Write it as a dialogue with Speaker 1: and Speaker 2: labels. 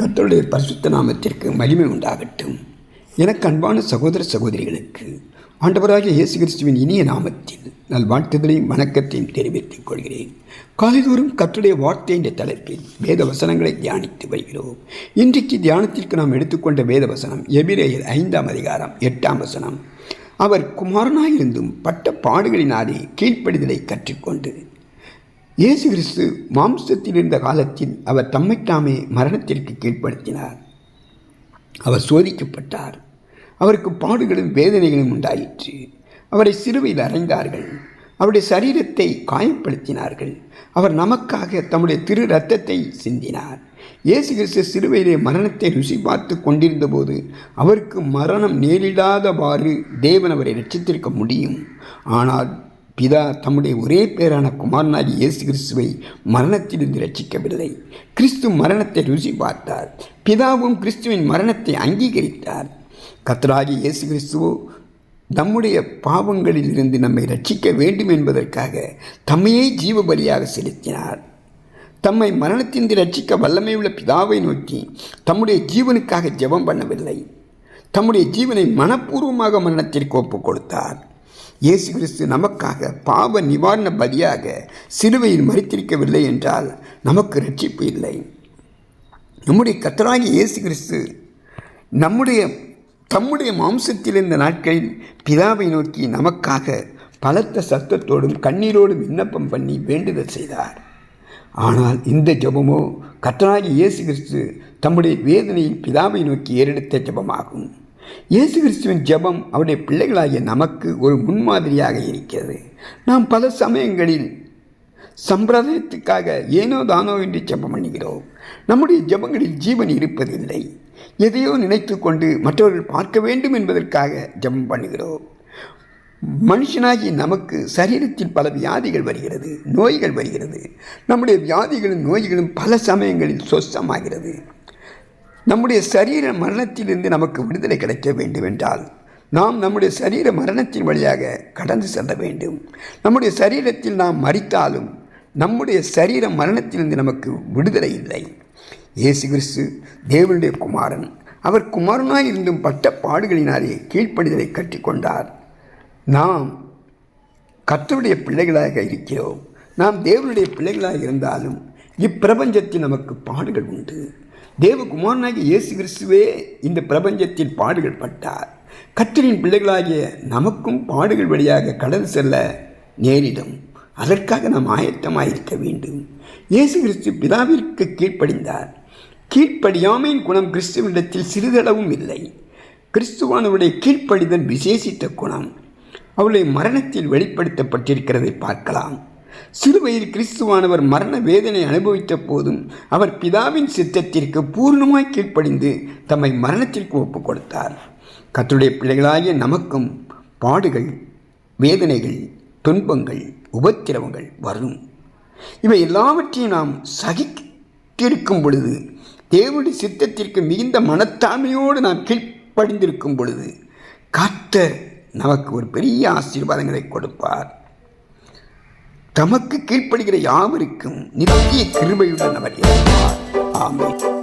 Speaker 1: கத்தருடைய பரிசுத்த நாமத்திற்கு மகிமை உண்டாகட்டும். எனக்கு அன்பான சகோதர சகோதரிகளுக்கு ஆண்டவராக இயேசு கிறிஸ்துவின் இனிய நாமத்தில் நல்வாழ்த்துதலையும் வணக்கத்தையும் தெரிவித்துக் கொள்கிறேன். காலைதோறும் கற்றுடைய வார்த்தை என்ற தலைப்பில் வேத வசனங்களை தியானித்து வருகிறோம். இன்றைக்கு தியானத்திற்கு நாம் எடுத்துக்கொண்ட வேத வசனம் எபிரேயர் ஐந்தாம் அதிகாரம் எட்டாம் வசனம். அவர் குமாரனாயிருந்தும் பட்ட பாடுகளினாலே கீழ்ப்படிதலை கற்றுக்கொண்டு இயேசு கிறிஸ்து மாம்சத்தில் இருந்த காலத்தில் அவர் தம்மைத்தாமே மரணத்திற்கு கீழ்ப்படுத்தினார். அவர் சோதிக்கப்பட்டார். அவருக்கு பாடுகளும் வேதனைகளும் உண்டாயிற்று. அவரை சிறுவையில் அறைந்தார்கள். அவருடைய சரீரத்தை காயப்படுத்தினார்கள். அவர் நமக்காக தம்முடைய திரு ரத்தத்தை சிந்தினார். இயேசு கிறிஸ்து சிறுவையிலே மரணத்தை ருசி பார்த்து கொண்டிருந்த போது அவருக்கு மரணம் நேரிடாதவாறு தேவன் அவரை ரட்சித்திருக்க முடியும். ஆனால் பிதா தம்முடைய ஒரே பேரான குமாரனாகி இயேசு கிறிஸ்துவை மரணத்திலிருந்து ரட்சிக்கவில்லை கிறிஸ்து மரணத்தை ருசி பார்த்தார். பிதாவும் கிறிஸ்துவின் மரணத்தை அங்கீகரித்தார். கத்தராகி இயேசு கிறிஸ்துவோ நம்முடைய பாவங்களில் இருந்து நம்மை ரட்சிக்க வேண்டும் என்பதற்காக தம்மையே ஜீவ பலியாக செலுத்தினார். தம்மை மரணத்தின்றி ரட்சிக்க வல்லமையுள்ள பிதாவை நோக்கி தம்முடைய ஜீவனுக்காக ஜெபம் பண்ணவில்லை. தம்முடைய ஜீவனை மனப்பூர்வமாக மரணத்திற்கு ஒப்புக் கொடுத்தார். இயேசு கிறிஸ்து நமக்காக பாவ நிவாரண பலியாக சிலுவையில் மறித்திருக்கவில்லை என்றால் நமக்கு ரட்சிப்பு இல்லை. நம்முடைய கத்தராகி இயேசு கிறிஸ்து நம்முடைய தம்முடைய மாம்சத்தில் இருந்த நாட்களில் பிதாவை நோக்கி நமக்காக பலத்த சத்தத்தோடும் கண்ணீரோடும் விண்ணப்பம் பண்ணி வேண்டுதல் செய்தார். ஆனால் இந்த ஜெபமோ கத்தராகி இயேசு கிறிஸ்து தம்முடைய வேதனையில் பிதாவை நோக்கி ஏறெடுத்த ஜெபமாகும். இயேசு கிறிஸ்துவின் ஜெபம் அவருடைய பிள்ளைகளாகிய நமக்கு ஒரு முன்மாதிரியாக இருக்கிறது. நாம் பல சமயங்களில் சம்பிரதாயத்துக்காக ஏனோ தானோ என்று ஜெபம் பண்ணுகிறோம். நம்முடைய ஜெபங்களில் ஜீவன் இருப்பதில்லை. எதையோ நினைத்து கொண்டு மற்றவர்கள் பார்க்க வேண்டும் என்பதற்காக ஜெபம் பண்ணுகிறோம். மனுஷனாகி நமக்கு சரீரத்தில் பல வியாதிகள் வருகிறது நோய்கள் வருகிறது. நம்முடைய வியாதிகளும் நோய்களும் பல சமயங்களில் சொஸ்தமாகிறது நம்முடைய சரீர மரணத்திலிருந்து நமக்கு விடுதலை கிடைக்க வேண்டுமென்றால் நாம் நம்முடைய சரீர மரணத்தின் வழியாக கடந்து செல்ல வேண்டும். நம்முடைய சரீரத்தில் நாம் மறித்தாலும் நம்முடைய சரீர மரணத்திலிருந்து நமக்கு விடுதலை இல்லை. இயேசு கிறிஸ்து தேவனுடைய குமாரன். அவர் குமாரனாய் இருந்தும் பட்ட பாடுகளினாலே கீழ்ப்படிதலை கற்றுக்கொண்டார் நாம் கத்தருடைய பிள்ளைகளாக இருக்கிறோம். நாம் தேவனுடைய பிள்ளைகளாக இருந்தாலும் இப்பிரபஞ்சத்தில் நமக்கு பாடுகள் உண்டு. தேவகுமாரனாகிய இயேசு கிறிஸ்துவே இந்த பிரபஞ்சத்தில் பாடுகள் பட்டார். கத்தரின் பிள்ளைகளாகிய நமக்கும் பாடுகள் வழியாக கடந்து செல்ல நேரிடும். அதற்காக நாம் ஆயத்தமாக இருக்க வேண்டும். இயேசு கிறிஸ்து பிதாவிற்கு கீழ்ப்படிந்தார். கீழ்ப்படியாமையின் குணம் கிறிஸ்துவனிடத்தில் சிறிதளவும் இல்லை. கிறிஸ்துவானவருடைய கீழ்ப்படிதல் விசேஷித்த குணம். அவளை மரணத்தில் வெளிப்படுத்தப்பட்டிருக்கிறதை பார்க்கலாம். சிலுவையில் கிறிஸ்துவானவர் மரண வேதனை அனுபவித்த போதும் அவர் பிதாவின் சித்தத்திற்கு பூர்ணமாய் கீழ்ப்படிந்து தம்மை மரணத்திற்கு ஒப்புக் கொடுத்தார் கத்துடைய பிள்ளைகளாகிய நமக்கும் பாடுகள் வேதனைகள் துன்பங்கள் உபத்திரவங்கள் வரும். இவை எல்லாவற்றையும் நாம் சகித்திருக்கும் பொழுது தேவனுடைய சித்தத்திற்கு மிகுந்த மனத்தாழ்மையோடு நாம் கீழ்ப்படிந்திருக்கும் பொழுது கர்த்தர் நமக்கு ஒரு பெரிய ஆசீர்வாதங்களை கொடுப்பார். தமக்கு கீழ்ப்படுகிற யாவருக்கும் நித்திய கிருபையுடன் அவர் இருப்பார்